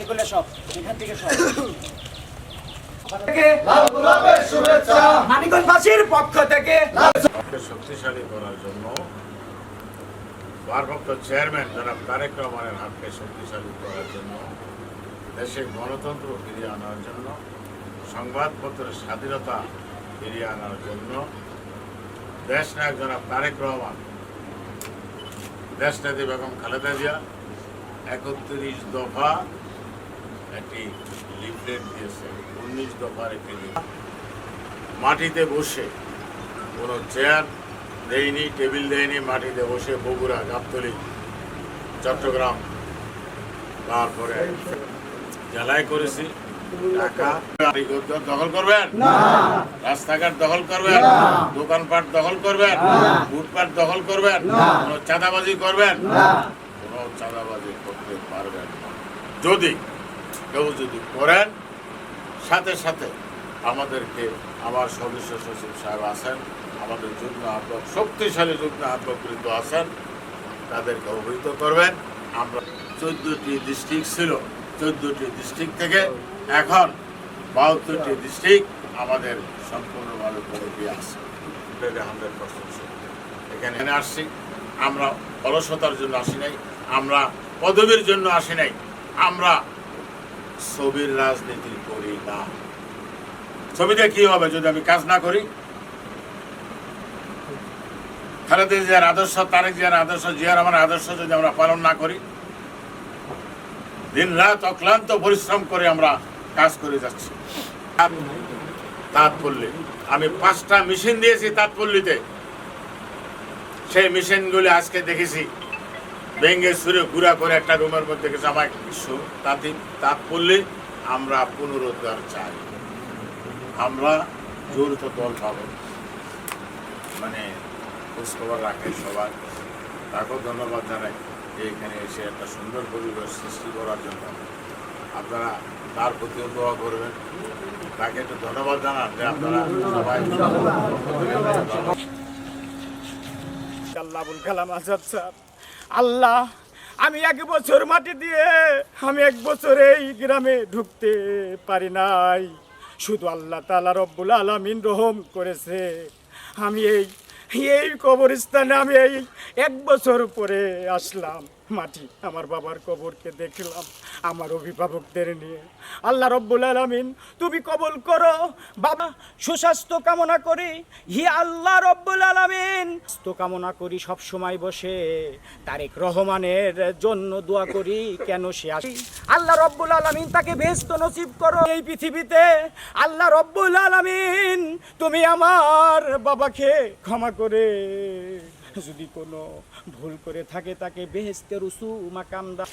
এগুলো সব এখান থেকে সব। মানিকগঞ্জবাসীর পক্ষ থেকে শক্তিশালী করার জন্য ভারপ্রাপ্ত চেয়ারম্যান জনাব তারেক রহমানের হাতকে শক্তিশালী করার জন্য দেশে গণতন্ত্র ফিরিয়ে আনার জন্য সংবাদপত্রের স্বাধীনতা ফিরিয়ে আনার জন্য দেশ নায়ক জনাব তারেক রহমান দেশ নেত্রী বেগম খালেদা জিয়া একত্রিশ দফা একটি লিফলেট দিয়েছে উনিশ দফার একটি। মাটিতে বসে কোনো চেয়ার দেয়নি, টেবিল দেয়নি, মাটিতে বসে বগুড়া, গাবতলি, চট্টগ্রাম, তারপরে জেলায় করেছি দখল করবেন? রাস্তাঘাট দখল করবেন? দোকানপাট দখল করবেন? ফুটপাট দখল করবেন? কোনো চাঁদাবাজি করবেন? কোনো চাঁদাবাজি করতে পারবেন যদি কেউ যদি করেন সাথে সাথে আমাদেরকে আমার সদস্য সচিব সাহেব আছেন আমাদের যুগ্ম আহ্বক শক্তিশালী যুগ্ম আহ্বকৃত আছেন তাদেরকে অবহিত করবেন। আমরা চোদ্দটি ডিস্ট্রিক্ট ছিল। চোদ্দটি ডিস্ট্রিক্ট থেকে এখন বাহাত্তরটি ডিস্ট্রিক্ট আমাদের সম্পূর্ণভাবে কমিটি আছে। পার্সেন্ট এখানে আসছি। আমরা অলসতার জন্য আসি নাই আমরা পদবীর জন্য আসি নাই আমরা ছবির রাজনীতি করি না ছবিতে কি হবে যদি আমি কাজ না করি? খালেদা জিয়ার আদর্শ তারেক জিয়ার আদর্শ জিয়ার আমার আদর্শ যদি আমরা পালন না করি দিন রাত অক্লান্ত পরিশ্রম করে আমরা কাজ করে যাচ্ছি। তাঁতপল্লী আমি পাঁচটা মেশিন দিয়েছি তাঁতপল্লীতে সেই মেশিনগুলি আজকে দেখেছি। ভেঙ্গে সুরে গুড়া করে একটা রুমের মধ্যে গেছে আমার তাঁতি তাঁতপল্লী আমরা পুনরুদ্ধার চাই। আমরা জড়িত দল পাবো। মানে খোঁজখবর রাখে সবাই। তাকেও ধন্যবাদ জানাই। যে এখানে এসে একটা সুন্দর পরিবেশ সৃষ্টি করার জন্য আপনারা তার প্রতিও দোয়া করবেন। তাকে একটু ধন্যবাদ জানান যে আপনারা সবাই আল্লাহ আবুল কালাম আজাদ স্যার। আল্লাহ, আমি এক বছর মাটি দিয়ে, আমি এক বছর এই গ্রামে ঢুকতে পারি নাই। শুধু আল্লাহ তালা রব্বুল আলমিন রহম করেছে। আমি এই এই কবরস্থানে আমি এই এক বছর পরে আসলাম মাটি আমার বাবার কবরকে দেখলাম, আমার অভিভাবকদের নিয়ে। আল্লাহ রব্বুল আলমিন, তুমি কবল করো। বাবা, সুস্বাস্থ্য কামনা করি। হি আল্লাহ রব্বুল আলমিন। স্বাস্থ্য কামনা করি, সব সময় বসে। তারেক রহমানের জন্য দোয়া করি, কেন সে আসি আল্লাহ রব্বুল আলমিন তাকে ব্যস্ত নসিব করো। এই পৃথিবীতে আল্লাহ রব্বুল আলমিন, তুমি আমার বাবাকে ক্ষমা করে যদি কোনো ভুল করে থাকে তাকে বেহেস্তের উসু মাকাম দা